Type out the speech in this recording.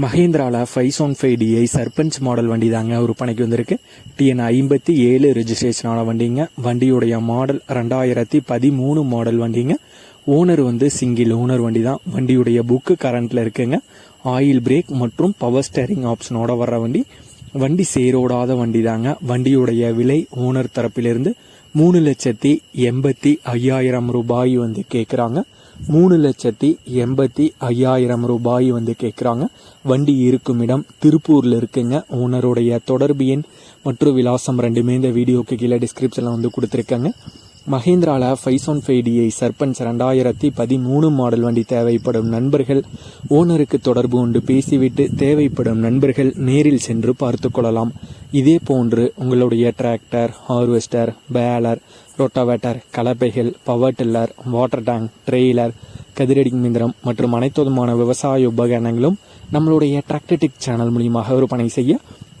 மஹேந்திராவில் five one five DI Sarpanch model வண்டி தாங்க விற்பனைக்கு வந்திருக்கு. டிஎன் ஐம்பத்தி ஏழு ரெஜிஸ்ட்ரேஷனான வண்டிங்க. வண்டியுடைய மாடல் ரெண்டாயிரத்தி பதிமூணு மாடல் வண்டிங்க. ஓனர் வந்து சிங்கிள் ஓனர் வண்டி தான் வண்டியுடைய புக்கு கரண்டில் இருக்குங்க. ஆயில் பிரேக் மற்றும் பவர் ஸ்டேரிங் ஆப்ஷனோட வர்ற வண்டி. வண்டி சேரோடாத வண்டி தாங்க வண்டியுடைய விலை ஓனர் தரப்பிலிருந்து மூணு லட்சத்தி எண்பத்தி ஐயாயிரம் ரூபாய் வந்து கேட்குறாங்க மூணு லட்சத்தி எண்பத்தி ஐயாயிரம் ரூபாய் வந்து கேட்குறாங்க வண்டி இருக்கும் இடம் திருப்பூரில் இருக்குங்க. ஓனருடைய தொடர்பு எண் மற்றும் விலாசம் ரெண்டுமே இந்த வீடியோக்கு கீழே டிஸ்கிரிப்ஷனில் வந்து கொடுத்துருக்காங்க. மஹேந்திராவில் ஃபைசோன் ஒன் சர்பஞ்ச் ரெண்டாயிரத்தி பதிமூணு மாடல் வண்டி தேவைப்படும் நண்பர்கள் ஓனருக்கு தொடர்பு கொண்டு பேசிவிட்டு தேவைப்படும் நண்பர்கள் நேரில் சென்று பார்த்து கொள்ளலாம். இதே போன்று உங்களுடைய tractor harvester baler rotavator கலப்பைகள் power tiller water tank trailer கதிரடி மிந்திரம் மற்றும் அனைத்து விதமான விவசாய உபகரணங்களும் நம்மளுடைய டிராக்டர்டிக் சேனல் மூலியமாக விற்பனை செய்ய